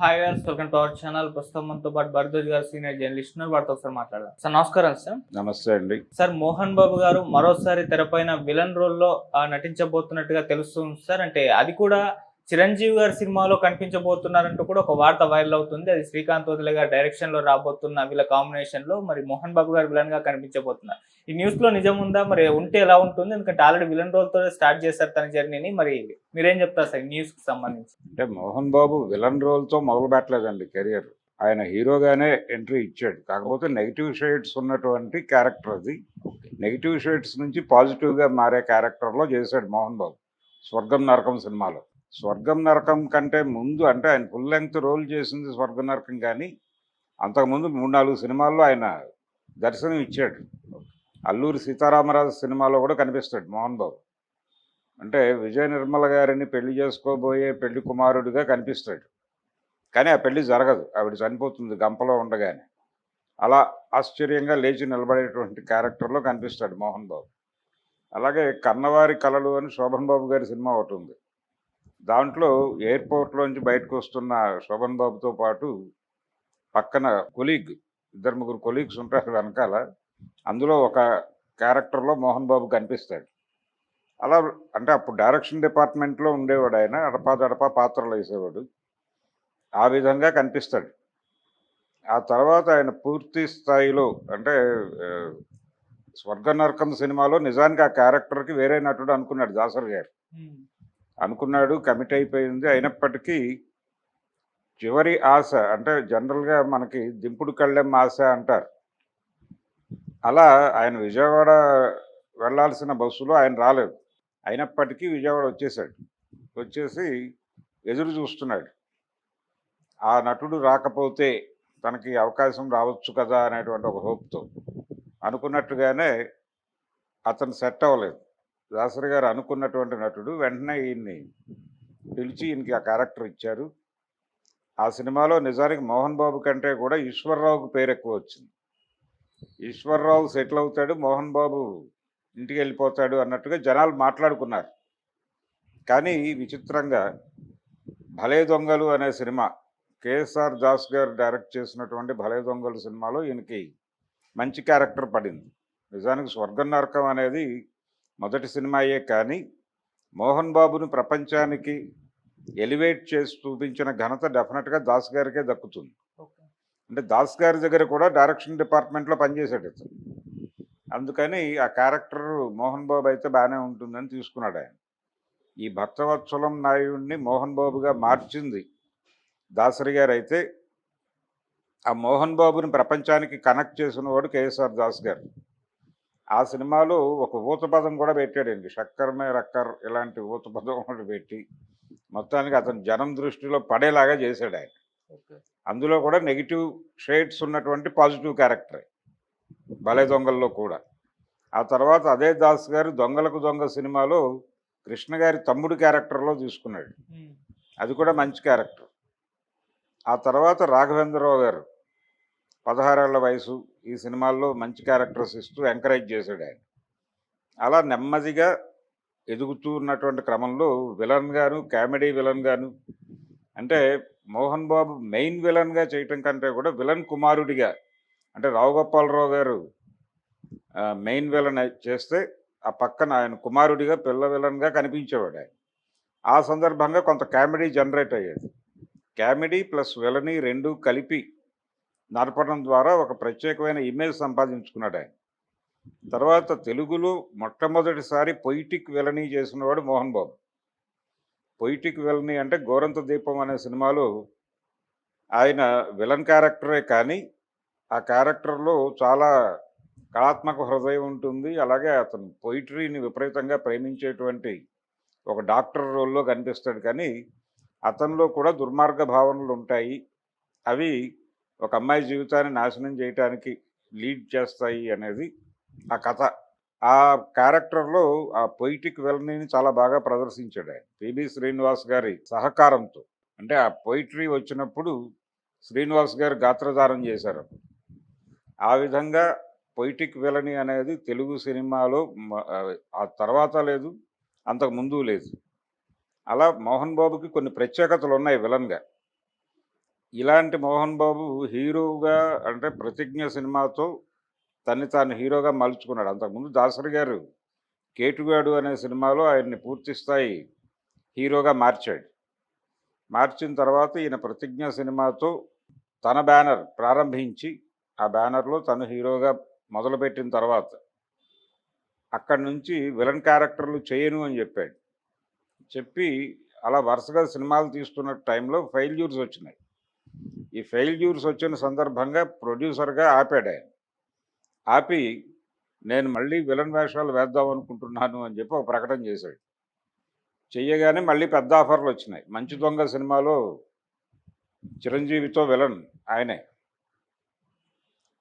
Hi గారు welcome to our channel ప్రస్తుతం మనతో పాటు భరద్వాజ్ గారు సీనియర్ జర్నలిస్ట్ ఉన్నారు. వారితో ఒకసారి మాట్లాడదాం. సార్ నమస్కారం సార్. నమస్తే అండి. సార్ మోహన్ బాబు గారు మరోసారి తెరపైన విలన్ రోల్లో ఆ, నటించబోతున్నట్టుగా తెలుస్తుంది సార్. అంటే అది కూడా చిరంజీవి గారి సినిమాలో కనిపించబోతున్నారంటూ కూడా ఒక వార్త వైరల్ అవుతుంది. అది శ్రీకాంత్ వదిలే గారి డైరెక్షన్లో రాబోతున్న వీళ్ళ కాంబినేషన్లో మరి మోహన్ బాబు గారు విలన్గా కనిపించబోతున్నారు. ఈ న్యూస్లో నిజం ఉందా? మరి ఉంటే ఎలా ఉంటుంది? ఎందుకంటే ఆల్రెడీ విలన్ రోల్తో స్టార్ట్ చేశారు తన జర్నీని మరి మీరేం చెప్తారు సార్ న్యూస్కి సంబంధించి? అంటే మోహన్ బాబు విలన్ రోల్తో మొదలు పెట్టలేదండి కెరియర్ ఆయన హీరోగానే ఎంట్రీ ఇచ్చాడు. కాకపోతే నెగిటివ్ షేడ్స్ ఉన్నటువంటి క్యారెక్టర్ అది. నెగిటివ్ షేడ్స్ నుంచి పాజిటివ్గా మారే క్యారెక్టర్లో చేశాడు మోహన్ బాబు. స్వర్గం నరకం సినిమాలో. స్వర్గం నరకం కంటే ముందు అంటే ఆయన ఫుల్ లెంగ్త్ రోల్ చేసింది స్వర్గం నరకం కానీ అంతకుముందు మూడు నాలుగు సినిమాల్లో ఆయన దర్శనం ఇచ్చాడు అల్లూరి సీతారామరాజు సినిమాలో కూడా కనిపిస్తాడు మోహన్ బాబు. అంటే విజయ నిర్మల గారిని పెళ్ళి చేసుకోబోయే పెళ్ళి కుమారుడిగా కనిపిస్తాడు. కానీ ఆ పెళ్ళి జరగదు. ఆవిడ చనిపోతుంది గంపలో ఉండగానే. అలా ఆశ్చర్యంగా లేచి నిలబడేటువంటి క్యారెక్టర్లో కనిపిస్తాడు మోహన్ బాబు. అలాగే కన్నవారి కళలు అని శోభన్ బాబు గారి సినిమా ఒకటి ఉంది. దాంట్లో ఎయిర్పోర్ట్లోంచి బయటకు వస్తున్న శోభన్ బాబుతో పాటు పక్కన కొలీగ్ ఇద్దరు ముగ్గురు కొలీగ్స్ ఉంటారు వెనకాల. అందులో ఒక క్యారెక్టర్లో మోహన్ బాబు కనిపిస్తాడు. అలా అంటే అప్పుడు డైరెక్షన్ డిపార్ట్మెంట్లో ఉండేవాడు ఆయన అడపా దడపా పాత్రలు వేసేవాడు. ఆ విధంగా కనిపిస్తాడు. ఆ తర్వాత ఆయన పూర్తి స్థాయిలో అంటే స్వర్గ నరకం సినిమాలో నిజానికి ఆ క్యారెక్టర్కి వేరే నటుడు అనుకున్నాడు దాసరి గారు. అనుకున్నాడు కమిట్ అయిపోయింది. అయినప్పటికీ చివరి ఆశ అంటే జనరల్గా మనకి దింపుడు కళ్ళెం ఆశ అంటారు. అలా ఆయన విజయవాడ వెళ్ళాల్సిన బస్సులో ఆయన రాలేదు. అయినప్పటికీ విజయవాడ వచ్చేసాడు వచ్చేసి ఎదురు చూస్తున్నాడు. ఆ నటుడు రాకపోతే తనకి అవకాశం రావచ్చు కదా అనేటువంటి ఒక హోప్తో అనుకున్నట్టుగానే అతను సెట్ అవ్వలేదు. దాసరి గారు అనుకున్నటువంటి నటుడు వెంటనే ఈయన్ని పిలిచి ఈయనకి ఆ క్యారెక్టర్ ఇచ్చారు. ఆ సినిమాలో నిజానికి మోహన్ బాబు కంటే కూడా ఈశ్వరరావుకు పేరు ఎక్కువ వచ్చింది. ఈశ్వర్రావు సెటిల్ అవుతాడు మోహన్ బాబు ఇంటికి వెళ్ళిపోతాడు అన్నట్టుగా జనాలు మాట్లాడుకున్నారు. కానీ విచిత్రంగా భలే దొంగలు అనే సినిమా కేఎస్ఆర్ దాస్ గారు డైరెక్ట్ చేసినటువంటి భలే దొంగలు సినిమాలో ఈయనకి మంచి క్యారెక్టర్ పడింది. నిజానికి స్వర్గం నరకం అనేది మొదటి సినిమాయే కానీ మోహన్ బాబును ప్రపంచానికి ఎలివేట్ చేసి చూపించిన ఘనత డెఫినెట్గా దాస్ గారికే దక్కుతుంది. అంటే దాస్ గారి దగ్గర కూడా డైరెక్షన్ డిపార్ట్మెంట్లో పనిచేశాడు ఇతను. అందుకని ఆ క్యారెక్టర్ మోహన్ బాబు అయితే బాగానే ఉంటుందని తీసుకున్నాడు ఆయన. ఈ భక్తవత్సలం నాయుడిని మోహన్ బాబుగా మార్చింది దాసరి గారు అయితే. ఆ మోహన్ బాబుని ప్రపంచానికి కనెక్ట్ చేసిన వాడు కేఎస్ఆర్ దాస్ గారు. ఆ సినిమాలో ఒక ఊతపదం కూడా పెట్టాడండి. షక్కర్మే రక్కర్ ఇలాంటి ఊతపదం ఒకటి పెట్టి మొత్తానికి అతను జనం దృష్టిలో పడేలాగా చేశాడు ఆయన. అందులో కూడా నెగిటివ్ షేడ్స్ ఉన్నటువంటి పాజిటివ్ క్యారెక్టరే. భలే దొంగల్లో కూడా. ఆ తర్వాత అదే దాస్ గారు దొంగలకు దొంగ సినిమాలో కృష్ణ గారి తమ్ముడు క్యారెక్టర్లో తీసుకున్నాడు. అది కూడా మంచి క్యారెక్టర్. ఆ తర్వాత రాఘవేంద్రరావు గారు పదహారేళ్ళ వయసు ఈ సినిమాల్లో మంచి క్యారెక్టర్స్ ఇస్తూ ఎంకరేజ్ చేశాడు ఆయన. అలా నెమ్మదిగా ఎదుగుతూ ఉన్నటువంటి క్రమంలో విలన్ గాను కామెడీ విలన్ గాను అంటే మోహన్ బాబు మెయిన్ విలన్గా చేయటం కంటే కూడా విలన్ కుమారుడిగా అంటే రావుగోపాలరావు గారు మెయిన్ విలన్ చేస్తే ఆ పక్కన ఆయన కుమారుడిగా పిల్ల విలన్గా కనిపించేవాడు ఆయన. ఆ సందర్భంగా కొంత కామెడీ జనరేట్ అయ్యేది. కామెడీ ప్లస్ విలని రెండు కలిపి నడపడం ద్వారా ఒక ప్రత్యేకమైన ఇమేజ్ సంపాదించుకున్నాడు ఆయన. తర్వాత తెలుగులో మొట్టమొదటిసారి పొయిటిక్ విలని చేసినవాడు మోహన్ బాబు. పొయిటిక్ విలని అంటే గోరంత దీపం అనే సినిమాలో ఆయన విలన్ క్యారెక్టరే కానీ ఆ క్యారెక్టర్లో చాలా కళాత్మక హృదయం ఉంటుంది. అలాగే అతను పొయిటరీని విపరీతంగా ప్రేమించేటువంటి ఒక డాక్టర్ రోల్లో కనిపిస్తాడు. కానీ అతనిలో కూడా దుర్మార్గ భావనలు ఉంటాయి. అవి ఒక అమ్మాయి జీవితాన్ని నాశనం చేయటానికి లీడ్ చేస్తాయి అనేది ఆ కథ. ఆ క్యారెక్టర్లో ఆ పొయిటిక్ వెల్నీని చాలా బాగా ప్రదర్శించాడు ఆయన. పిబి శ్రీనివాస్ గారి సహకారంతో. అంటే ఆ పొయిటరీ వచ్చినప్పుడు శ్రీనివాస్ గారు గాత్రధారం చేశారు ఆ విధంగా పొయిటిక్ విలని అనేది తెలుగు సినిమాలో ఆ తర్వాత లేదు అంతకు ముందు లేదు. అలా మోహన్ బాబుకి కొన్ని ప్రత్యేకతలు ఉన్నాయి విలన్గా. ఇలాంటి మోహన్ బాబు హీరోగా అంటే ప్రతిజ్ఞ సినిమాతో తన్ని తాను హీరోగా మలుచుకున్నాడు. అంతకుముందు దాసరి గారు కేటుగాడు అనే సినిమాలో ఆయన్ని పూర్తి స్థాయి హీరోగా మార్చాడు. మార్చిన తర్వాత ఈయన ప్రతిజ్ఞ సినిమాతో తన బ్యానర్ ప్రారంభించి ఆ బ్యానర్లో తను హీరోగా మొదలుపెట్టిన తర్వాత అక్కడి నుంచి విలన్ క్యారెక్టర్లు చేయను అని చెప్పాడు. చెప్పి అలా వరుసగా సినిమాలు తీస్తున్న టైంలో ఫెయిల్యూర్స్ వచ్చినాయి. ఈ ఫెయిల్యూర్స్ వచ్చిన సందర్భంగా ప్రొడ్యూసర్గా ఆపాడు ఆయన ఆపి నేను మళ్ళీ విలన్ వేషాలు వేద్దాం అనుకుంటున్నాను అని చెప్పి ఒక ప్రకటన చేశాడు. చెయ్యగానే మళ్ళీ పెద్ద ఆఫర్లు వచ్చినాయి. మంచి దొంగ సినిమాలో చిరంజీవితో విలన్ ఆయనే.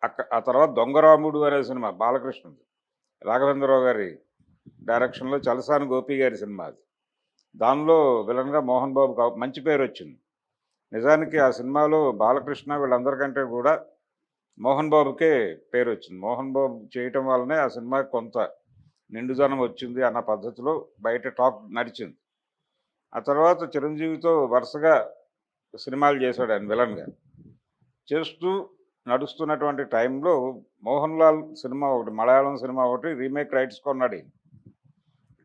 అక్క ఆ తర్వాత దొంగరాముడు అనే సినిమా బాలకృష్ణది. రాఘవేంద్రరావు గారి డైరెక్షన్లో చలసాని గోపి గారి సినిమా అది. దానిలో విలన్గా మోహన్ బాబు మంచి పేరు వచ్చింది. నిజానికి ఆ సినిమాలో బాలకృష్ణ వీళ్ళందరికంటే కూడా మోహన్ బాబుకే పేరు వచ్చింది మోహన్ బాబు చేయటం వల్లనే ఆ సినిమాకి కొంత నిండుదనం వచ్చింది అన్న పద్ధతిలో బయట టాక్ నడిచింది. ఆ తర్వాత చిరంజీవితో వరుసగా సినిమాలు చేశాడు ఆయన విలన్గా చేస్తూ నడుస్తున్నటువంటి టైంలో మోహన్ లాల్ సినిమా ఒకటి మలయాళం సినిమా ఒకటి రీమేక్ రైట్స్ కొన్నాడు.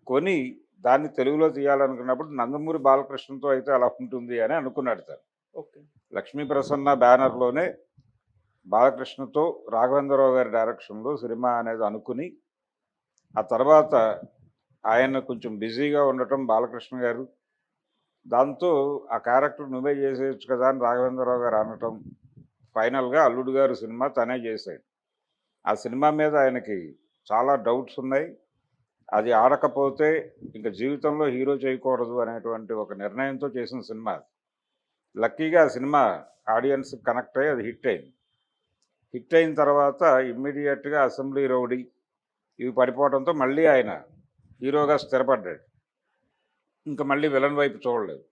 కొని దాన్ని తెలుగులో తీయాలనుకున్నప్పుడు నందమూరి బాలకృష్ణతో అయితే అలా ఉంటుంది అని అనుకున్నాడు ఓకే. లక్ష్మీ ప్రసన్న బ్యానర్లోనే బాలకృష్ణతో రాఘవేంద్రరావు గారి డైరెక్షన్లో సినిమా అనేది అనుకుని ఆ తర్వాత ఆయన కొంచెం బిజీగా ఉండటం బాలకృష్ణ గారు. దాంతో ఆ క్యారెక్టర్ నువ్వే చేసేయచ్చు కదా అని రాఘవేంద్రరావు గారు అనటం ఫైనల్గా అల్లుడు గారు సినిమా తనే చేశాడు. ఆ సినిమా మీద ఆయనకి చాలా డౌట్స్ ఉన్నాయి. అది ఆడకపోతే ఇంకా జీవితంలో హీరో చేయకూడదు అనేటువంటి ఒక నిర్ణయంతో చేసిన సినిమా లక్కీగా ఆ సినిమా ఆడియన్స్ కనెక్ట్ అయ్యి అది హిట్ అయింది. హిట్ అయిన తర్వాత ఇమ్మీడియట్గా అసెంబ్లీ రౌడీ ఇవి పడిపోవడంతో మళ్ళీ ఆయన హీరోగా స్థిరపడ్డాడు ఇంకా మళ్ళీ విలన్ వైపు చూడలేదు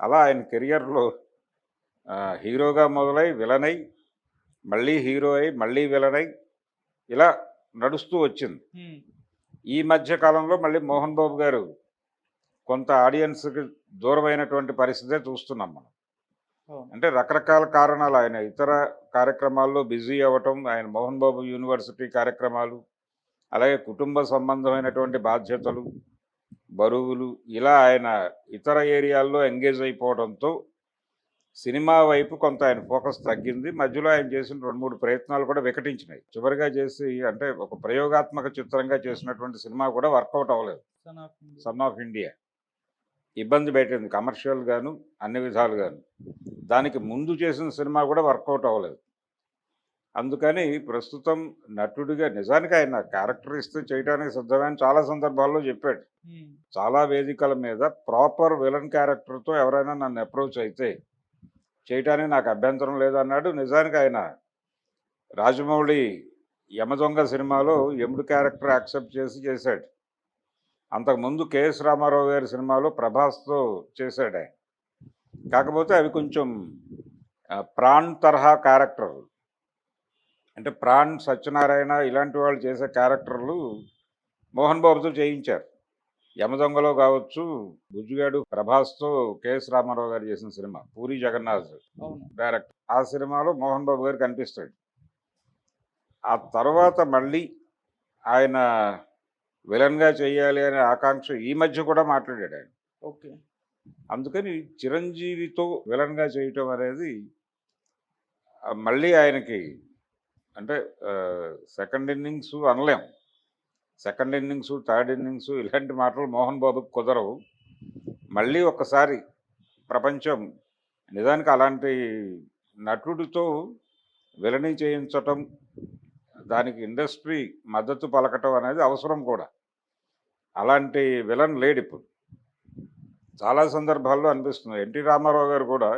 అలా ఆయన కెరియర్లో హీరోగా మొదలై విలన్ అయి మళ్ళీ హీరో అయి మళ్ళీ విలన్ అయి ఇలా నడుస్తూ వచ్చింది. ఈ మధ్య కాలంలో మళ్ళీ మోహన్ బాబు గారు కొంత ఆడియన్స్కి దూరమైనటువంటి పరిస్థితే చూస్తున్నాం మనం. అంటే రకరకాల కారణాలు ఆయన ఇతర కార్యక్రమాల్లో బిజీ అవ్వటం ఆయన మోహన్ బాబు యూనివర్సిటీ కార్యక్రమాలు అలాగే కుటుంబ సంబంధమైనటువంటి బాధ్యతలు బరువులు ఇలా ఆయన ఇతర ఏరియాల్లో ఎంగేజ్ అయిపోవడంతో సినిమా వైపు కొంత ఆయన ఫోకస్ తగ్గింది. మధ్యలో ఆయన చేసిన రెండు మూడు ప్రయత్నాలు కూడా వికటించినాయి. చివరిగా చేసి అంటే ఒక ప్రయోగాత్మక చిత్రంగా చేసినటువంటి సినిమా కూడా వర్కౌట్ అవ్వలేదు. Son of India. ఇబ్బంది పెట్టింది. కమర్షియల్ గాను అన్ని విధాలుగాను. దానికి ముందు చేసిన సినిమా కూడా వర్కౌట్ అవ్వలేదు. అందుకని ప్రస్తుతం నటుడిగా నిజానికి ఆయన క్యారెక్టర్ ఇస్తే చేయడానికి సిద్ధమైన చాలా సందర్భాల్లో చెప్పాడు. చాలా వేదికల మీద ప్రాపర్ విలన్ క్యారెక్టర్తో ఎవరైనా నన్ను అప్రోచ్ అయితే చేయటానికి నాకు అభ్యంతరం లేదన్నాడు. నిజానికి ఆయన రాజమౌళి యమదొంగ సినిమాలో యముడు క్యారెక్టర్ యాక్సెప్ట్ చేసి చేశాడు. అంతకుముందు కెఎస్ రామారావు గారి సినిమాలో ప్రభాస్తో చేశాడు ఆయన. కాకపోతే అవి కొంచెం ప్రాణ్ తరహా క్యారెక్టర్ అంటే ప్రాణ్ సత్యనారాయణ ఇలాంటి వాళ్ళు చేసే క్యారెక్టర్లు మోహన్ బాబుతో చేయించారు. యమదొంగలో కావచ్చు బుజ్జుగాడు ప్రభాస్తో కెఎస్ రామారావు గారు చేసిన సినిమా పూరి జగన్నాథ్ అవును. డైరెక్టర్ ఆ సినిమాలో మోహన్ బాబు గారు కనిపిస్తాడు. ఆ తర్వాత మళ్ళీ ఆయన విలన్గా చేయాలి అనే ఆకాంక్ష ఈ మధ్య కూడా మాట్లాడాడు ఆయన. ఓకే. అందుకని చిరంజీవితో విలన్గా చేయటం అనేది మళ్ళీ ఆయనకి అంటే సెకండ్ ఇన్నింగ్స్ అనలేం. సెకండ్ ఇన్నింగ్స్ థర్డ్ ఇన్నింగ్స్ ఇలాంటి మాటలు మోహన్ బాబుకి కుదరవు. మళ్ళీ ఒక్కసారి ప్రపంచం నిజానికి అలాంటి నటుడితో విలనీ చేయించటం దానికి ఇండస్ట్రీ మద్దతు పలకటం అనేది అవసరం కూడా. అలాంటి విలన్ లేడు ఇప్పుడు చాలా సందర్భాల్లో అనిపిస్తుంది. ఎన్టీ రామారావు గారు కూడా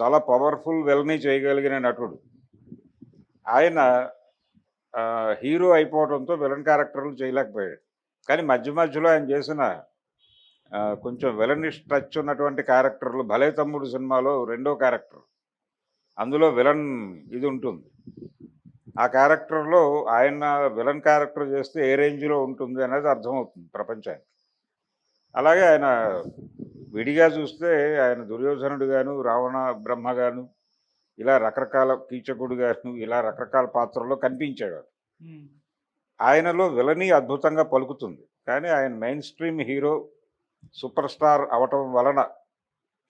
చాలా పవర్ఫుల్ వెల్ని చేయగలిగిన నటుడు. ఆయన హీరో అయిపోవడంతో విలన్ క్యారెక్టర్లు చేయలేకపోయాడు. కానీ మధ్య మధ్యలో ఆయన చేసిన కొంచెం విలనిష్ టచ్ ఉన్నటువంటి క్యారెక్టర్లు భలే తమ్ముడు సినిమాలో రెండో క్యారెక్టర్. అందులో విలన్ ఇది ఉంటుంది. ఆ క్యారెక్టర్లో ఆయన విలన్ క్యారెక్టర్ చేస్తే ఏ రేంజ్లో ఉంటుంది అనేది అర్థమవుతుంది ప్రపంచానికి. అలాగే ఆయన విడిగా చూస్తే ఆయన దుర్యోధనుడు గాను రావణ బ్రహ్మ గాను ఇలా రకరకాల కీచకుడు గాను ఇలా రకరకాల పాత్రల్లో కనిపించాడు ఆయనలో విలని అద్భుతంగా పలుకుతుంది. కానీ ఆయన main stream hero super star అవటం వలన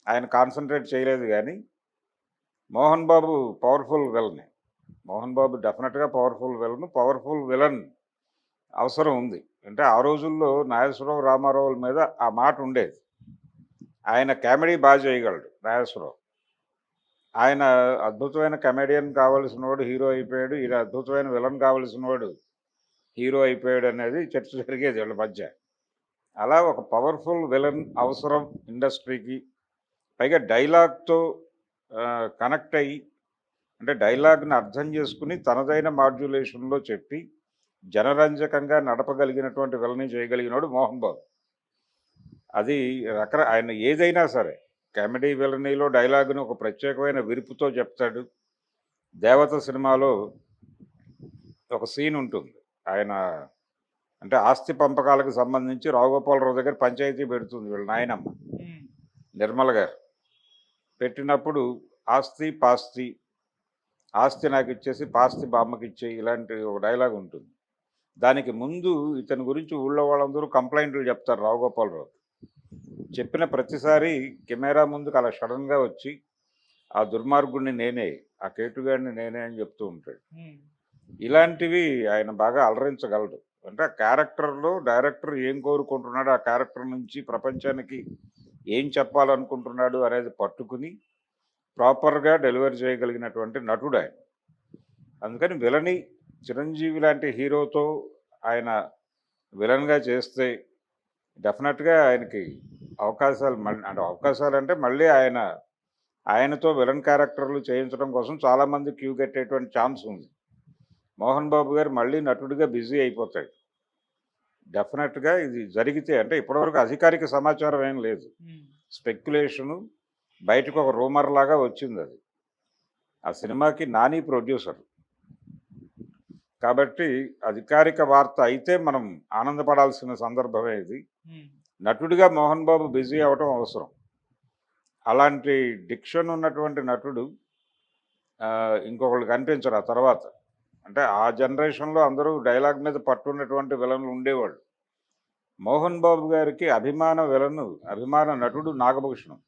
ఆయన కాన్సన్ట్రేట్ చేయలేదు కానీ మోహన్ బాబు పవర్ఫుల్ విలన్. మోహన్ బాబు డెఫినెట్గా పవర్ఫుల్ విలన్ పవర్ఫుల్ విలన్ అవసరం ఉంది. అంటే ఆ రోజుల్లో నాగేశ్వరరావు రామారావుల మీద ఆ మాట ఉండేది. ఆయన కామెడీ బాగా చేయగలడు నాగేశ్వరరావు. ఆయన అద్భుతమైన కమెడియన్ కావలసిన వాడు హీరో అయిపోయాడు. ఈయన అద్భుతమైన విలన్ కావలసిన వాడు హీరో అయిపోయాడు అనేది చర్చ జరిగేది వీళ్ళ మధ్య. అలా ఒక పవర్ఫుల్ విలన్ అవసరం ఇండస్ట్రీకి. పైగా డైలాగ్తో కనెక్ట్ అయ్యి అంటే డైలాగ్ని అర్థం చేసుకుని తనదైన మాడ్యులేషన్లో చెప్పి జనరంజకంగా నడపగలిగినటువంటి విలని చేయగలిగినోడు మోహన్ బాబు. అది రకర ఆయన ఏదైనా సరే కామెడీ విలనీలో డైలాగ్ను ఒక ప్రత్యేకమైన విరుపుతో చెప్తాడు. దేవత సినిమాలో ఒక సీన్ ఉంటుంది. ఆయన అంటే ఆస్తి పంపకాలకు సంబంధించి రావుగోపాలరావు దగ్గర పంచాయతీ పెడుతుంది వీళ్ళ నాయనమ్మ. నిర్మల గారు. పెట్టినప్పుడు ఆస్తి పాస్తి ఆస్తి నాకు ఇచ్చేసి పాస్తి బామ్మకి ఇచ్చేయి ఇలాంటి ఒక డైలాగ్ ఉంటుంది. దానికి ముందు ఇతని గురించి ఊళ్ళో వాళ్ళందరూ కంప్లైంట్లు చెప్తారు రావుగోపాలరావు చెప్పిన ప్రతిసారి కెమెరా ముందుకు అలా సడన్గా వచ్చి ఆ దుర్మార్గుడిని నేనే ఆ కేటుగాడిని నేనే అని చెప్తూ ఉంటాడు. ఇలాంటివి ఆయన బాగా అలరించగలడు. అంటే ఆ క్యారెక్టర్లో డైరెక్టర్ ఏం కోరుకుంటున్నాడు ఆ క్యారెక్టర్ నుంచి ప్రపంచానికి ఏం చెప్పాలనుకుంటున్నాడు అనేది పట్టుకుని ప్రాపర్గా డెలివరీ చేయగలిగినటువంటి నటుడు ఆయన. అందుకని విలని చిరంజీవి లాంటి హీరోతో ఆయన విలన్గా చేస్తే డెఫినెట్గా ఆయనకి అవకాశాలు మళ్ళీ అంటే అవకాశాలు అంటే మళ్ళీ ఆయన ఆయనతో విలన్ క్యారెక్టర్లు చేయించడం కోసం చాలామంది క్యూ కట్టేటువంటి ఛాన్స్ ఉంది. మోహన్ బాబు గారు మళ్ళీ నటుడిగా బిజీ అయిపోతాడు. డెఫినెట్గా ఇది జరిగితే అంటే ఇప్పటివరకు అధికారిక సమాచారం ఏం లేదు. స్పెక్యులేషను బయటకు ఒక రూమర్ లాగా వచ్చింది అది. ఆ సినిమాకి నాని ప్రొడ్యూసర్. కాబట్టి అధికారిక వార్త అయితే మనం ఆనందపడాల్సిన సందర్భమే ఇది. నటుడిగా మోహన్ బాబు బిజీ అవటం అవసరం. అలాంటి డిక్షన్ ఉన్నటువంటి నటుడు ఇంకొకళ్ళు కనిపించరు ఆ తర్వాత. అంటే ఆ జనరేషన్లో అందరూ డైలాగ్ మీద పట్టున్నటువంటి విలన్లు ఉండేవాళ్ళు. మోహన్ బాబు గారికి అభిమాన విలను అభిమాన నటుడు నాగభూషణం.